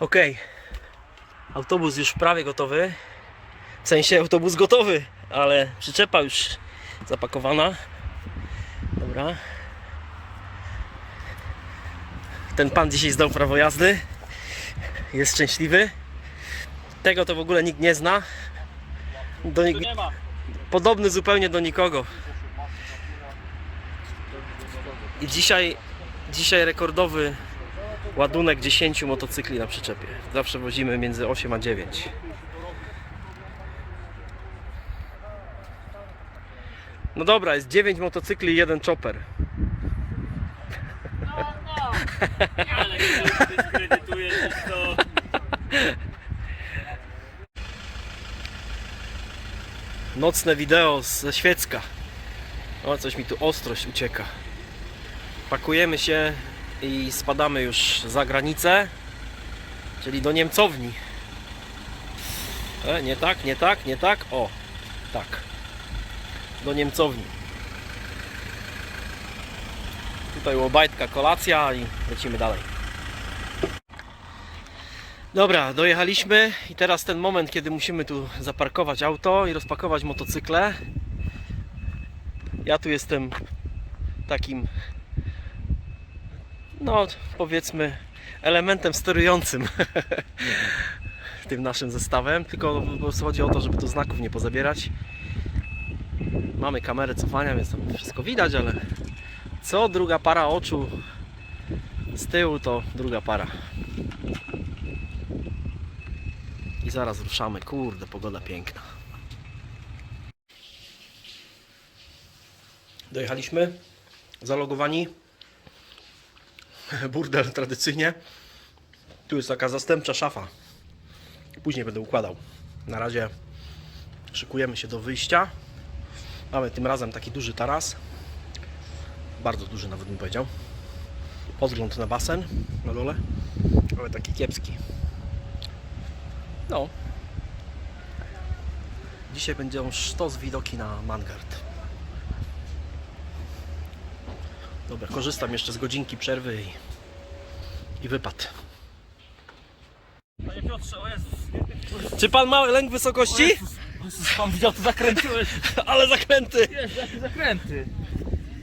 Okej. Autobus już prawie gotowy. W sensie autobus gotowy, ale przyczepa już zapakowana. Dobra. Ten pan dzisiaj zdał prawo jazdy. Jest szczęśliwy. Tego to w ogóle nikt nie zna. Do ma. podobny zupełnie do nikogo. I dzisiaj, dzisiaj rekordowy ładunek 10 motocykli na przyczepie. Zawsze wozimy między 8 a 9. No dobra, jest 9 motocykli i jeden chopper. No, no. Ale się dyskredytujesz to. Nocne wideo ze Świecka. O, coś mi tu ostrość ucieka. Pakujemy się i spadamy już za granicę, czyli do Niemcowni. E, nie tak, nie tak, nie tak. O, tak. Do Niemcowni. Tutaj łobajtka, kolacja i lecimy dalej. Dobra, dojechaliśmy i teraz ten moment, kiedy musimy tu zaparkować auto i rozpakować motocykle. Ja tu jestem takim, no powiedzmy, elementem sterującym tym naszym zestawem, tylko po prostu chodzi o to, żeby tu znaków nie pozabierać. Mamy kamerę cofania, więc tam wszystko widać, ale co druga para oczu z tyłu to druga para. I zaraz ruszamy. Kurde, pogoda piękna. Dojechaliśmy. Zalogowani. Burdel tradycyjnie. Tu jest taka zastępcza szafa. Później będę układał. Na razie szykujemy się do wyjścia. Mamy tym razem taki duży taras. Bardzo duży nawet bym powiedział. Podgląd na basen na dole. Ale taki kiepski. No. Dzisiaj będzie sztos widoki na Mangard. Dobra, korzystam jeszcze z godzinki przerwy i, i wypad. Panie Piotrze, o Jezus. Czy pan ma lęk wysokości? Jezus, pan widział, to zakręciłeś. Ale zakręty! Jakie zakręty.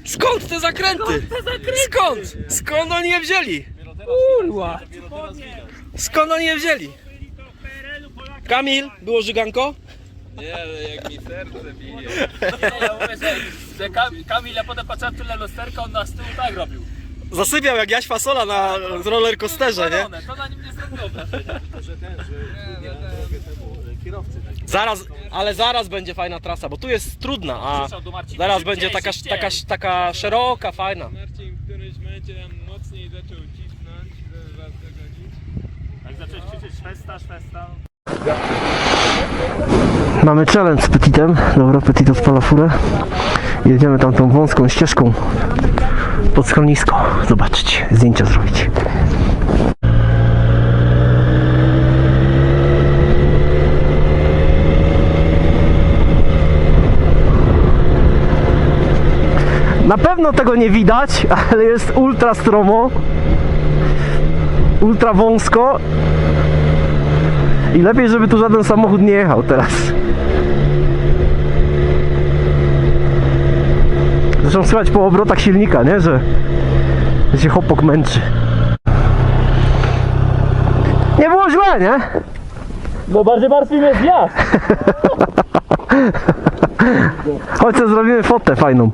Skąd te zakręty? Skąd? Skąd oni je wzięli? Kurwa. Skąd oni je wzięli? Kamil, było żyganko? Nie, ale jak mi serce bije. Nie, ja mówię, że, że Kam- Kamil, ja potem patrzyłem tyle lusterka, on na z tyłu tak robił. Zasypiał jak Jaś Fasola na rollercoasterze, nie? Palone, To na nim nie zrobiło wrażenia. Zaraz, ale zaraz będzie fajna trasa, bo tu jest trudna, a Krzyczał do Marcina, zaraz szybciej, będzie taka, szybciej. taka, taka szeroka, fajna. Marcin w którymś momencie tam mocniej zaczął cisnąć, żeby was dogonić. Jak zacząłeś krzyczeć szwesta, szwesta. Mamy challenge z Petitem. Dobra, Petit odpala furę. Jedziemy tam tą wąską ścieżką pod schronisko. Zobaczcie, zdjęcia zrobić. Na pewno tego nie widać, ale jest ultra stromo, ultra wąsko i lepiej, żeby tu żaden samochód nie jechał teraz. Zresztą słychać po obrotach silnika, nie? Że, że się chłopak męczy. Nie było źle, nie? Bo bardziej martwi mnie zjazd. Chodź zrobimy fotę fajną.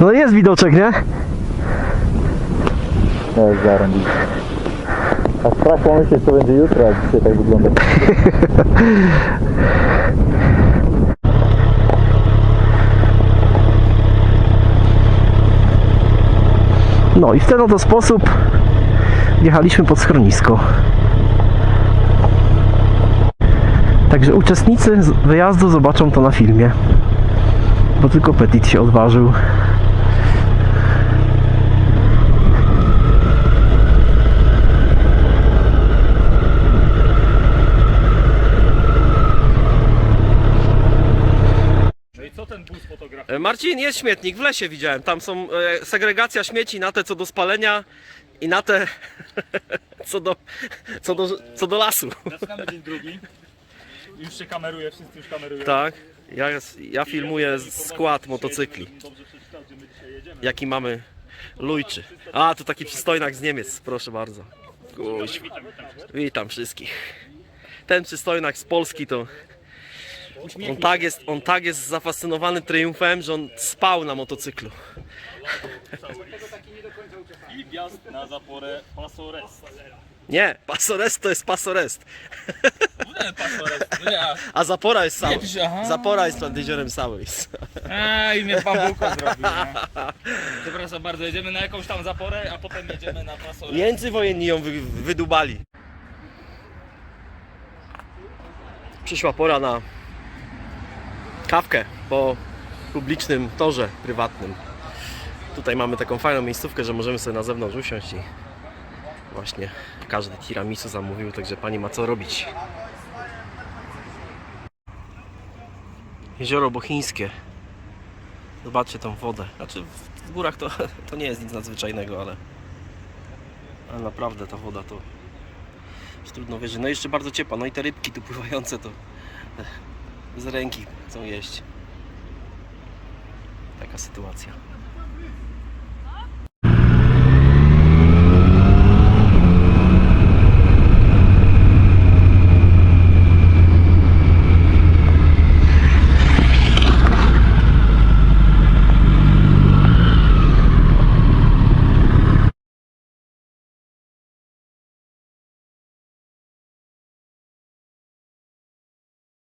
No jest widoczek, nie? To jest zarąbić. A strach pomyśleć co będzie jutro, jak dzisiaj tak wygląda. No i w ten oto sposób jechaliśmy pod schronisko. Także uczestnicy wyjazdu zobaczą to na filmie. Bo tylko Petit się odważył. Ten bus fotograficzny. E, Marcin, jest śmietnik, w lesie widziałem. Tam są e, segregacja śmieci na te co do spalenia i na te co do, co do, co do lasu. Zaczynamy dzień drugi. Już się kameruje, wszyscy już kamerują. Tak, ja, ja filmuję skład motocykli. Dobrze przeczytał, gdzie my dzisiaj jedziemy. Jaki mamy lujczy. A, tu taki przystojnak z Niemiec, proszę bardzo. Kuź. Witam wszystkich. Ten przystojnak z Polski to on tak jest, on tak jest zafascynowany triumfem, że on spał na motocyklu. I wjazd na zaporę Pasorest. Nie, pasorest to jest pasorest. Nie, pasorest, nie. A zapora jest pisze, aha. Zapora jest nad jeziorem Sours. A, i mnie bambuko zrobił, nie? Przepraszam bardzo, jedziemy na jakąś tam zaporę, a potem jedziemy na pasorest. Międzywojenni ją wy, wydubali. Przyszła pora na kawkę po publicznym torze prywatnym. Tutaj mamy taką fajną miejscówkę, że możemy sobie na zewnątrz usiąść i właśnie każdy tiramisu zamówił, także pani ma co robić. Jezioro Bochińskie. Zobaczcie tą wodę. Znaczy w górach to, to nie jest nic nadzwyczajnego, ale ale naprawdę ta woda to trudno wierzyć. No jeszcze bardzo ciepła. No i te rybki tu pływające to z ręki chcą jeść. Taka sytuacja.